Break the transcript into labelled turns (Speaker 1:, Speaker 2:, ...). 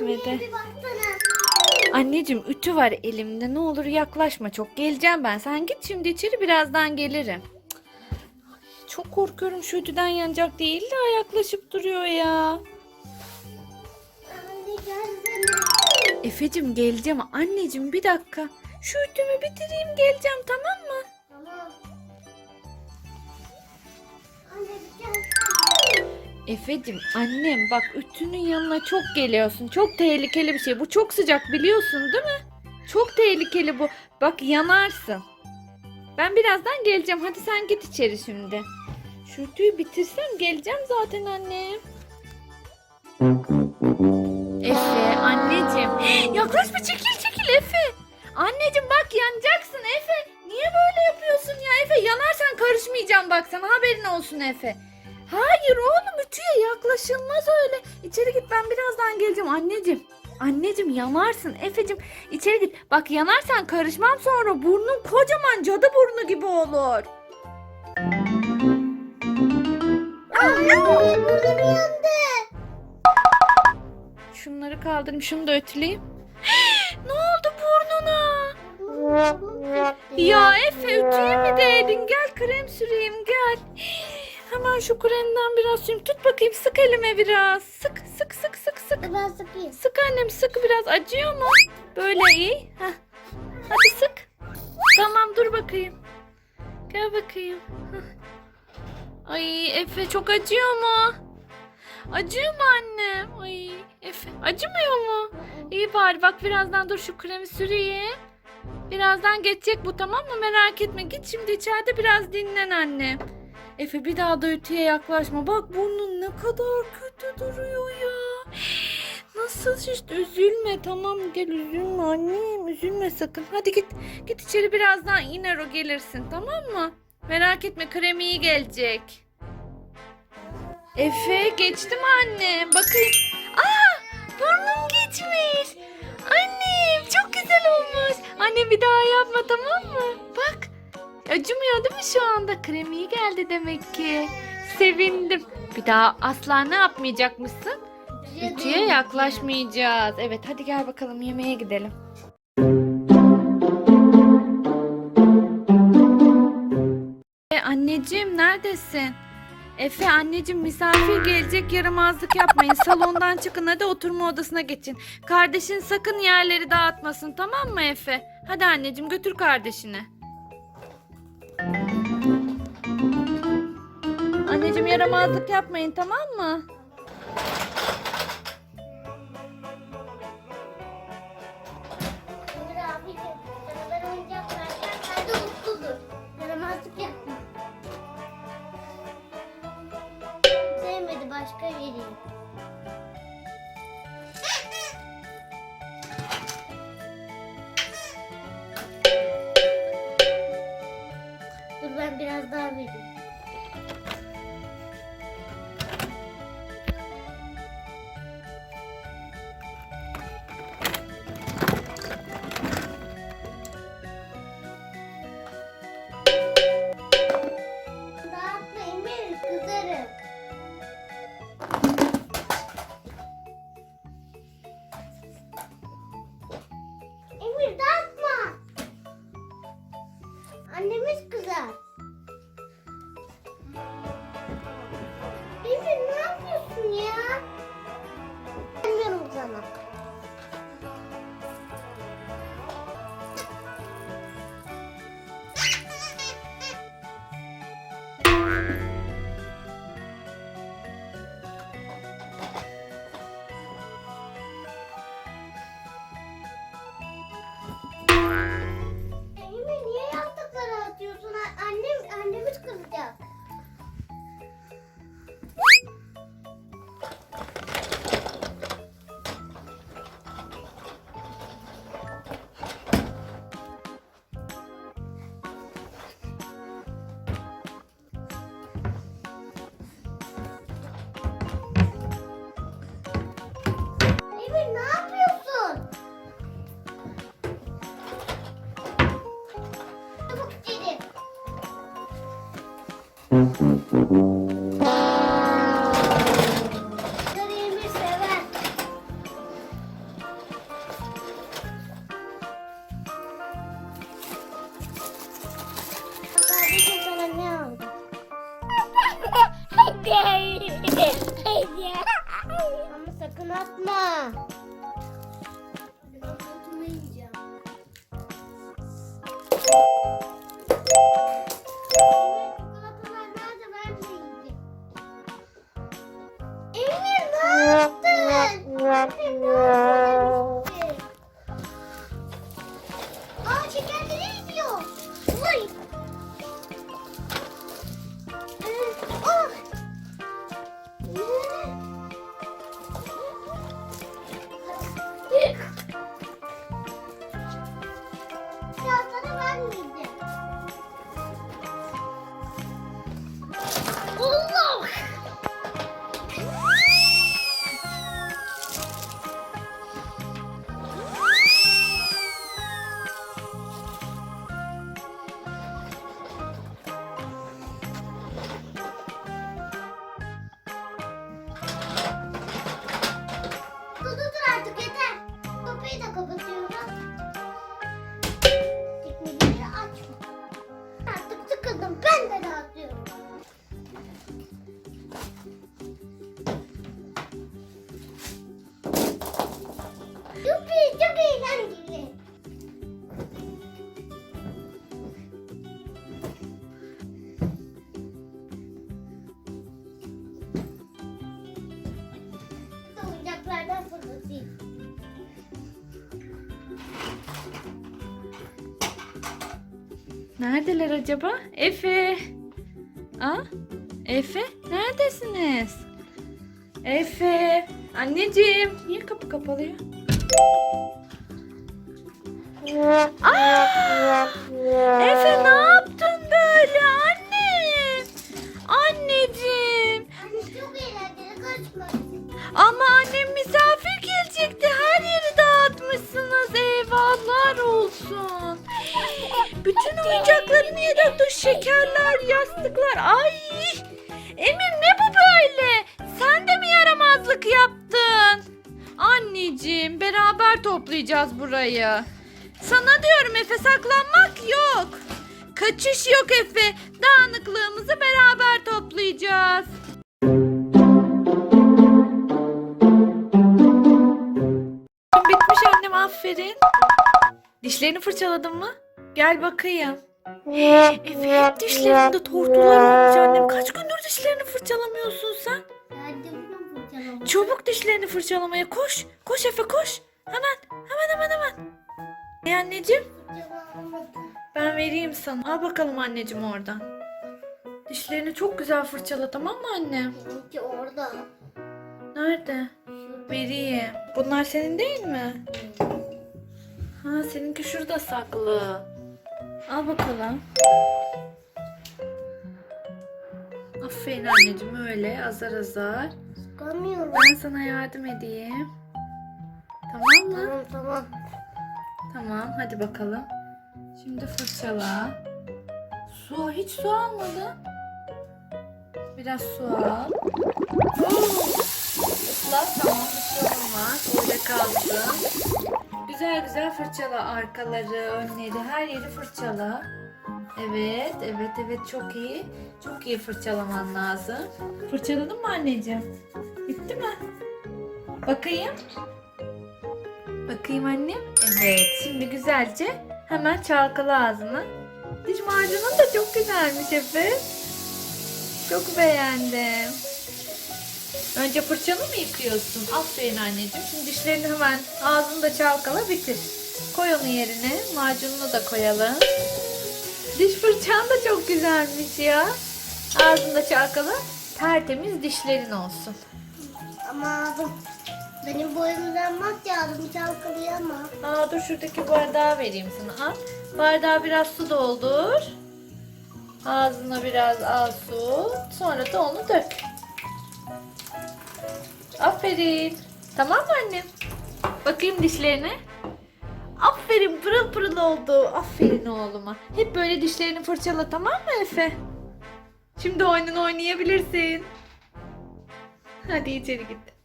Speaker 1: baksana.
Speaker 2: Anneciğim ütü var elimde. Ne olur yaklaşma çok. Geleceğim ben. Sen git şimdi içeri birazdan gelirim. Ay, Çok korkuyorum şu ütüden yanacak değil de yaklaşıp duruyor ya. Efe'cim geleceğim. Anneciğim bir dakika. Şu ütümü bitireyim geleceğim tamam mı?
Speaker 1: Tamam. Anne.
Speaker 2: Efe'cim annem bak ütünün yanına çok geliyorsun. Çok tehlikeli bir şey. Bu çok sıcak biliyorsun değil mi? Çok tehlikeli bu. Bak yanarsın. Ben birazdan geleceğim. Hadi sen git içeri şimdi. Şu ütüyü bitirsem geleceğim zaten annem. Efe anneciğim. Yaklaşma çekil çekil Efe. Anneciğim bak yanacaksın Efe. Niye böyle yapıyorsun ya Efe? Yanarsan karışmayacağım bak sana haberin olsun Efe. Hayır oğlum yaklaşılmaz öyle. İçeri git ben birazdan geleceğim anneciğim. Anneciğim yanarsın Efe'cim içeri git. Bak yanarsan karışmam sonra burnun kocaman cadı burnu gibi olur.
Speaker 1: Anne burnum yandı.
Speaker 2: Şunları kaldırayım şunu da ötüleyeyim. ne oldu burnuna? Ya Efe ütüye mi değdin? Gel krem süreyim gel. Hemen şu kremden biraz süreyim. Tut bakayım sık elime biraz. Sık sık sık sık sık.
Speaker 1: Ben sıkayım.
Speaker 2: Sık annem sık biraz acıyor mu? Böyle iyi. Heh. Hadi sık. Tamam dur bakayım. Gel bakayım. Heh. Ay Efe çok acıyor mu? Acıyor mu annem? Ay Efe acımıyor mu? İyi bari bak birazdan dur şu kremi süreyim. Birazdan geçecek bu tamam mı? Merak etme. Git şimdi içeride biraz dinlen anne. Efe bir daha da ütüye yaklaşma. Bak burnun ne kadar kötü duruyor ya. Nasıl şişti? Üzülme tamam gel üzülme annem. Üzülme sakın. Hadi git. Git içeri birazdan iner o gelirsin tamam mı? Merak etme krem iyi gelecek. Efe geçti mi anne? Bakayım. Aa burnum geçmiş. Annem çok güzel olmuş. Anne bir daha yapma tamam mı? Bak. Acımıyor değil mi şu anda? Krem iyi geldi demek ki. Sevindim. Bir daha asla ne yapmayacakmışsın? Ütüye yaklaşmayacağız. Evet hadi gel bakalım yemeğe gidelim. E, anneciğim neredesin? Efe anneciğim misafir gelecek yaramazlık yapmayın. Salondan çıkın hadi oturma odasına geçin. Kardeşin sakın yerleri dağıtmasın tamam mı Efe? Hadi anneciğim götür kardeşini. Anneciğim yaramazlık yapmayın tamam mı?
Speaker 1: Ömür abi Dur dur artık yeter. Kapıyı da kapatıyorum.
Speaker 2: Neredeler acaba? Efe. Aa, Efe neredesiniz? Efe. Anneciğim. Niye kapı kapalı ya? Aa! Efe ne yaptın böyle oyuncaklarını yedin. Dur şekerler, yastıklar. Ay! Emir ne bu böyle? Sen de mi yaramazlık yaptın? Anneciğim beraber toplayacağız burayı. Sana diyorum Efe saklanmak yok. Kaçış yok Efe. Dağınıklığımızı beraber toplayacağız. Bitmiş annem aferin. Dişlerini fırçaladın mı? Gel bakayım. Efe hep dişlerinde tortular olmuş annem. Kaç gündür dişlerini fırçalamıyorsun sen? Çabuk dişlerini fırçalamaya koş. Koş Efe koş. Hemen hemen hemen hemen. Ey anneciğim ben vereyim sana. Al bakalım anneciğim oradan. Dişlerini çok güzel fırçala tamam mı anne?
Speaker 1: Benimki orada.
Speaker 2: Nerede? Vereyim. Bunlar senin değil mi? Ha seninki şurada saklı. Al bakalım. Aferin anneciğim öyle azar azar.
Speaker 1: Sıkamıyorum.
Speaker 2: Ben sana yardım edeyim. Tamam mı?
Speaker 1: Tamam tamam.
Speaker 2: Tamam hadi bakalım. Şimdi fırçala. Su hiç su almadın. Biraz su al. Islat tamam bir şey olmaz. Öyle kalsın. Güzel güzel fırçala arkaları, önleri, her yeri fırçala. Evet, evet, evet çok iyi. Çok iyi fırçalaman lazım. Fırçaladın mı anneciğim? Bitti mi? Bakayım. Bakayım annem. Evet, şimdi güzelce hemen çalkala ağzını. Diş macunun da çok güzelmiş Efe. Çok beğendim. Önce fırçanı mı yıkıyorsun? Aferin anneciğim. Şimdi dişlerini hemen ağzını da çalkala bitir. Koy onu yerine. Macununu da koyalım. Diş fırçan da çok güzelmiş ya. Ağzını da çalkala. Tertemiz dişlerin olsun.
Speaker 1: Ama bu benim boyumdan bak yardım çalkalayamam.
Speaker 2: Aa dur şuradaki bardağı vereyim sana. Al. Bardağa biraz su doldur. Ağzına biraz al su. Sonra da onu dök. Aferin. Tamam mı annem? Bakayım dişlerine. Aferin pırıl pırıl oldu. Aferin oğluma. Hep böyle dişlerini fırçala tamam mı Efe? Şimdi oyununu oynayabilirsin. Hadi içeri git.